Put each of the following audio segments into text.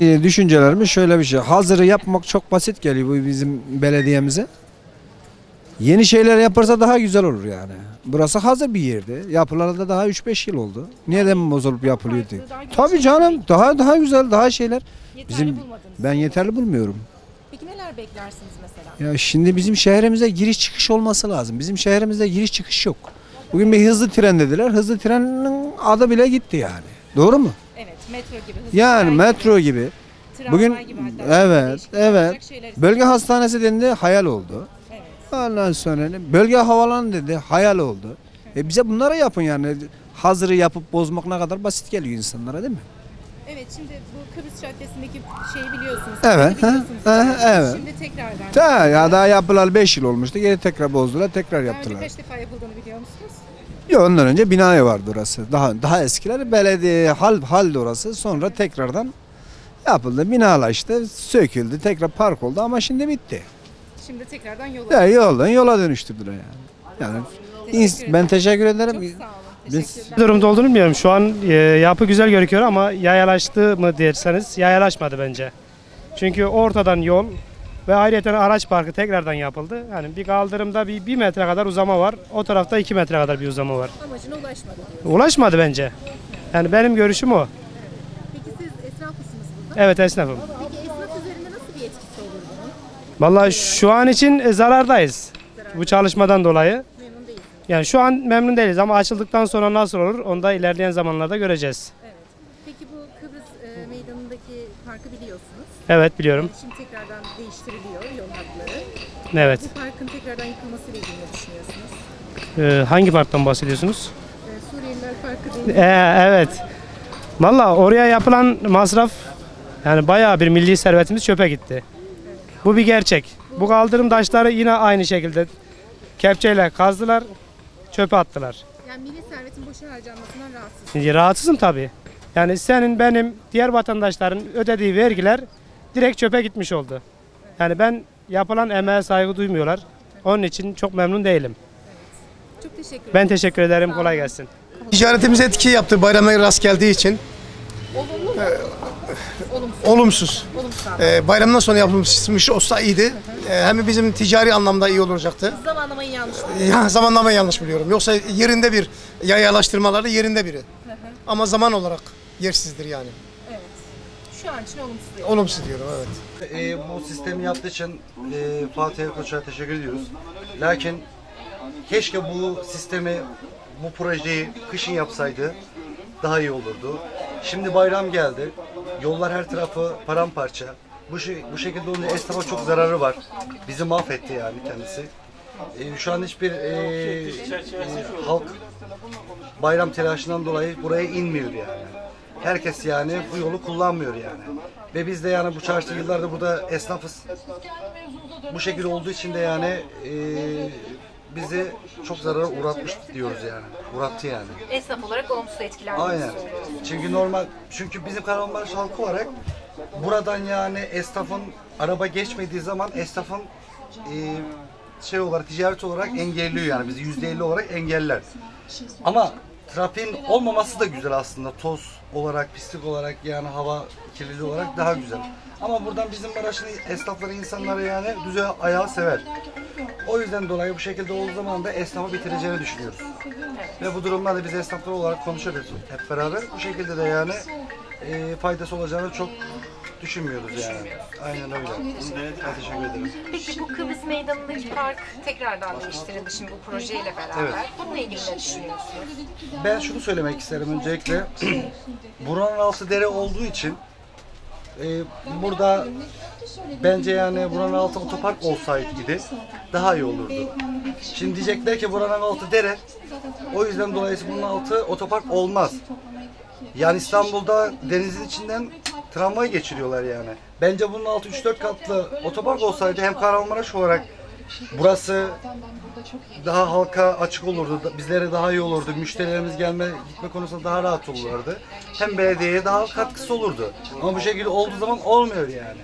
E, Düşüncelerimiz şöyle bir şey. Hazırı yapmak çok basit geliyor bu bizim belediyemize. Yeni şeyler yaparsa daha güzel olur yani. Burası hazır bir yerdi. Yapılalı da daha 3-5 yıl oldu. Neden bozulup yapılıyordu? Tabii canım daha daha güzel daha şeyler. Yeterli Bizim bulmadınız. ben yeterli bulmuyorum. Peki neler beklersiniz mesela? Ya şimdi bizim şehrimize giriş çıkış olması lazım. Bizim şehrimizde giriş çıkış yok. Bugün bir hızlı tren dediler. Hızlı trenin adı bile gitti yani. Doğru mu? Metro gibi. hızlı Yani tren metro gibi. tramvay bugün- gibi hatta evet, değişik evet. şeyler Bölge hastanesi dendi hayal oldu. Evet. Ondan sonra ne? bölge havalanı dedi hayal oldu. E bize bunları yapın yani. Hazırı yapıp bozmak ne kadar basit geliyor insanlara değil mi? Evet, şimdi bu Kıbrıs Caddesi'ndeki şeyi biliyorsunuz. Evet, ha, biliyorsunuz ha, zaten. evet. Şimdi tekrardan. Ta ya daha yapılalı 5 yıl olmuştu. Geri tekrar bozdular, tekrar Daha önce yaptılar. kaç defa yapıldığını biliyor musunuz? Yok ondan önce binaya vardı orası. Daha daha eskiler belediye hal halde orası. Sonra tekrardan yapıldı. Binalaştı, söküldü, tekrar park oldu ama şimdi bitti. Şimdi tekrardan yola. Ya yoldan yola dönüştürdüler yani. Yani Teşekkür ins- ederim. ben teşekkür ederim. Çok sağ olun. Biz- Teşekkürler. Durumda olduğunu bilmiyorum. Şu an e, yapı güzel gözüküyor ama yayalaştı mı derseniz yayalaşmadı bence. Çünkü ortadan yol ve ayrıca araç parkı tekrardan yapıldı. Yani bir kaldırımda bir, bir metre kadar uzama var. O tarafta iki metre kadar bir uzama var. Amacına ulaşmadı diyor. Ulaşmadı bence. Yani benim görüşüm o. Peki siz esnaf mısınız burada? Evet esnafım. Peki esnaf üzerinde nasıl bir etkisi olur bunun? Vallahi şu an için e, zarardayız. Bu çalışmadan dolayı. Memnun değilsiniz. Yani şu an memnun değiliz ama açıldıktan sonra nasıl olur onu da ilerleyen zamanlarda göreceğiz. Evet. Peki bu Kıbrıs e, meydanındaki parkı biliyorsunuz. Evet biliyorum. Şimdi tekrardan değiştiriliyor yol hatları. Evet. Bu parkın tekrardan yıkılmasıyla ilgili ne düşünüyorsunuz? Ee, hangi parktan bahsediyorsunuz? E, Suriyeliler Parkı değil. Ee, evet. Valla oraya yapılan masraf yani bayağı bir milli servetimiz çöpe gitti. Bu bir gerçek. Bu kaldırım taşları yine aynı şekilde kepçeyle kazdılar, çöpe attılar. Yani milli servetin boşa harcanmasından rahatsız. Şimdi rahatsızım tabii. Yani senin benim diğer vatandaşların ödediği vergiler direkt çöpe gitmiş oldu. Yani ben yapılan emeğe saygı duymuyorlar. Onun için çok memnun değilim. Çok teşekkür ederim. Ben teşekkür ederim. Kolay gelsin. Ticaretimize etki yaptı bayramlara rast geldiği için. Olumlu mu? Olumsuz. Olumsuz. Olumsuz. Ee, bayramdan sonra yapılmış olsa iyiydi. Ee, hem bizim ticari anlamda iyi olacaktı. Zamanlamayı yanlış? Ya, zamanlamayı yanlış biliyorum. Yoksa yerinde bir yayalaştırmaları yerinde biri. Ama zaman olarak yersizdir yani. Şu an için olumsuz diyor. Olumsuz diyorum evet. E, bu sistemi yaptığı için e, Fatih Koç'a teşekkür ediyoruz. Lakin keşke bu sistemi, bu projeyi kışın yapsaydı daha iyi olurdu. Şimdi bayram geldi. Yollar her tarafı paramparça. Bu, şey, bu şekilde olunca esnafa çok zararı var. Bizi mahvetti yani kendisi. E, şu an hiçbir e, e, halk bayram telaşından dolayı buraya inmiyor yani. Herkes yani bu yolu kullanmıyor yani. Ve biz de yani bu çarşı yıllardır burada esnafız. Bu şekilde olduğu için de yani e, bizi çok zarara uğratmış diyoruz yani. Uğrattı yani. Esnaf olarak olumsuz etkiler. Aynen. Çünkü normal çünkü bizim Kahramanmaraş halkı olarak buradan yani esnafın araba geçmediği zaman esnafın e, şey olarak ticaret olarak engelliyor yani bizi yüzde elli olarak engeller. Ama trafiğin olmaması da güzel aslında toz olarak pislik olarak yani hava kirliliği olarak daha güzel. Ama buradan bizim Maraş'ın esnafları insanları yani düze ayağı sever. O yüzden dolayı bu şekilde olduğu zaman da esnafı bitireceğini düşünüyoruz. Ve bu durumda da biz esnaflar olarak konuşuyoruz hep beraber. Bu şekilde de yani e, faydası olacağını çok düşünmüyoruz yani. Aynen öyle. Ben teşekkür ederim. Peki bu Kıbrıs Meydanı'ndaki park tekrardan değiştirildi şimdi bu projeyle beraber. Evet. Bununla ilgili ne düşünüyorsunuz? Ben şunu söylemek isterim öncelikle. Buranın altı dere olduğu için e, burada bence yani buranın altı otopark olsaydı daha iyi olurdu. Şimdi diyecekler ki buranın altı dere. O yüzden dolayısıyla bunun altı otopark olmaz. Yani İstanbul'da denizin içinden tramvay geçiriyorlar yani. Bence bunun altı 3-4 katlı otopark olsaydı hem Kahramanmaraş olarak burası daha halka açık olurdu. Bizlere daha iyi olurdu. Müşterilerimiz gelme gitme konusunda daha rahat olurlardı. Hem belediyeye daha katkısı olurdu. Ama bu şekilde olduğu zaman olmuyor yani.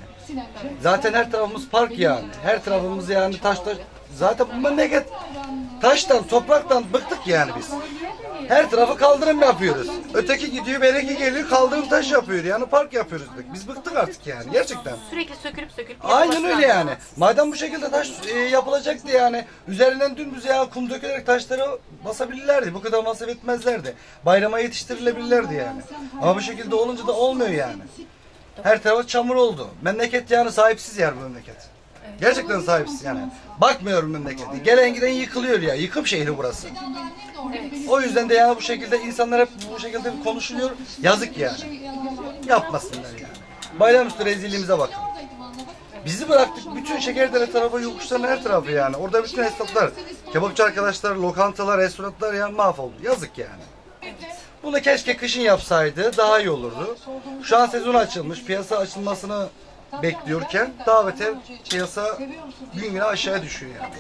Zaten her tarafımız park yani. Her tarafımız yani taşta zaten bunlar ne get taştan, topraktan bıktık yani biz. Her tarafı kaldırım yapıyoruz. Öteki gidiyor, bereki geliyor, kaldırım taş yapıyor. Yani park yapıyoruz. Biz bıktık artık yani gerçekten. Sürekli sökülüp sökülüp Aynen öyle lazım. yani. Madem bu şekilde taş e, yapılacaktı yani üzerinden dümdüz ya kum dökülerek taşları basabilirlerdi. Bu kadar masraf etmezlerdi. Bayrama yetiştirilebilirlerdi yani. Ama bu şekilde olunca da olmuyor yani. Her taraf çamur oldu. Memleket yani sahipsiz yer bu memleket. Gerçekten sahipsiz yani. Bakmıyorum memlekete. Gelen giden yıkılıyor ya. Yıkım şehri burası. O yüzden de yani bu şekilde insanlar hep bu şekilde konuşuluyor. Yazık yani. Yapmasınlar yani. Bayramüstü rezilliğimize bakın. Bizi bıraktık bütün Şekerdere tarafı, yokuşların her tarafı yani. Orada bütün esnaflar, kebapçı arkadaşlar, lokantalar, restoranlar yani mahvoldu. Yazık yani. Bunu keşke kışın yapsaydı daha iyi olurdu. Şu an sezon açılmış, piyasa açılmasını bekliyorken daha beter piyasa gün güne aşağıya düşüyor yani.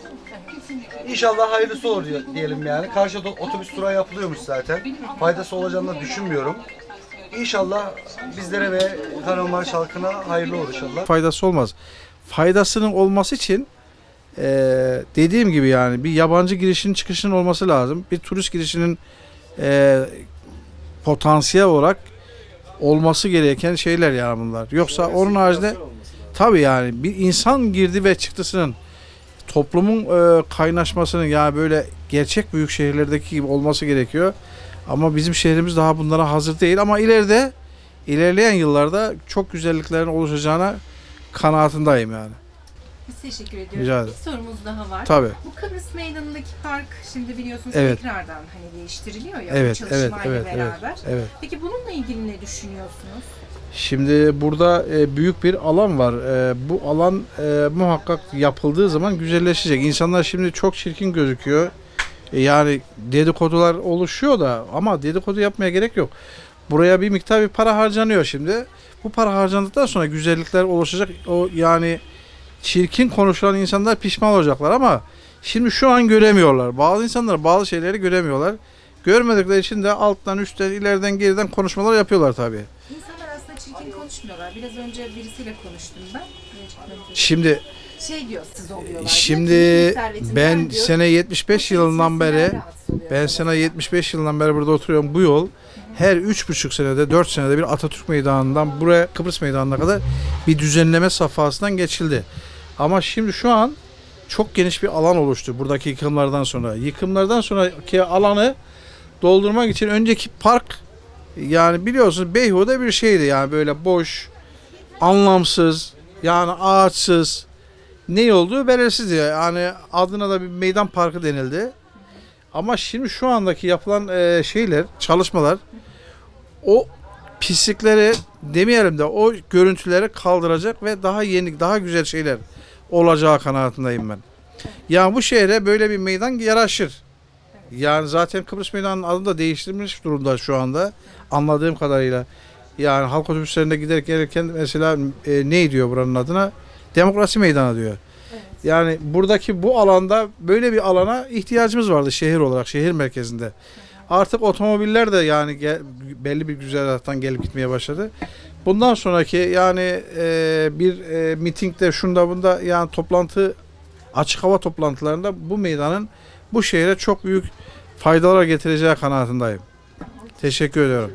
İnşallah hayırlısı olur diye- diyelim yani. Karşıda otobüs durağı yapılıyormuş zaten. Faydası olacağını düşünmüyorum. İnşallah bizlere ve Kahramanmaraş halkına hayırlı olur inşallah. faydası olmaz. Faydasının olması için eee, dediğim gibi yani bir yabancı girişinin çıkışının olması lazım. Bir turist girişinin eee, potansiyel olarak olması gereken şeyler yani bunlar. Yoksa onun haricinde tabii yani bir insan girdi ve çıktısının toplumun eee, kaynaşmasının yani böyle gerçek büyük şehirlerdeki gibi olması gerekiyor. Ama bizim şehrimiz daha bunlara hazır değil ama ileride ilerleyen yıllarda çok güzelliklerin oluşacağına kanaatindeyim yani. Biz teşekkür ediyoruz. Rica Bir ederim. sorumuz daha var. Tabii. Bu Kıbrıs Meydanı'ndaki park şimdi biliyorsunuz Evet. tekrardan hani değiştiriliyor ya Evet, bu çalışmayla evet, evet, beraber. evet. Peki bununla ilgili ne düşünüyorsunuz? Şimdi burada e, büyük bir alan var. E, bu alan e, muhakkak yapıldığı zaman güzelleşecek. İnsanlar şimdi çok çirkin gözüküyor. E, yani dedikodular oluşuyor da ama dedikodu yapmaya gerek yok. Buraya bir miktar bir para harcanıyor şimdi. Bu para harcandıktan sonra güzellikler oluşacak. O yani çirkin konuşulan insanlar pişman olacaklar ama şimdi şu an göremiyorlar. Bazı insanlar bazı şeyleri göremiyorlar. Görmedikleri için de alttan, üstten, ileriden, geriden konuşmalar yapıyorlar tabii. İnsanlar aslında çirkin konuşmuyorlar. Biraz önce birisiyle konuştum ben. Şimdi Şey diyor siz oluyorlar. Şimdi ben diyor. sene 75 yılından beri ben sene 75 yılından beri burada oturuyorum. Bu yol her üç buçuk senede 4 senede bir Atatürk Meydanı'ndan buraya Kıbrıs Meydanı'na kadar bir düzenleme safhasından geçildi. Ama şimdi şu an çok geniş bir alan oluştu buradaki yıkımlardan sonra. Yıkımlardan sonraki alanı doldurmak için önceki park yani biliyorsunuz beyhude bir şeydi yani böyle boş, anlamsız, yani ağaçsız, ne olduğu belirsizdi. Yani adına da bir meydan parkı denildi. Ama şimdi şu andaki yapılan e, şeyler, çalışmalar o pislikleri demeyelim de o görüntüleri kaldıracak ve daha yeni, daha güzel şeyler olacağı kanaatindeyim ben. Yani bu şehre böyle bir meydan yaraşır. Yani zaten Kıbrıs Meydanı'nın adı da değiştirilmiş durumda şu anda. Anladığım kadarıyla. Yani halk otobüslerinde giderek gelirken mesela e, ne diyor buranın adına? Demokrasi Meydanı diyor. Yani buradaki bu alanda böyle bir alana ihtiyacımız vardı şehir olarak, şehir merkezinde. Artık otomobiller de yani belli bir güzergahtan gelip gitmeye başladı. Bundan sonraki yani e, bir e, mitingde şunda bunda yani toplantı açık hava toplantılarında bu meydanın bu şehre çok büyük faydalar getireceği kanaatindeyim. Teşekkür ediyorum.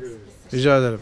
Rica ederim.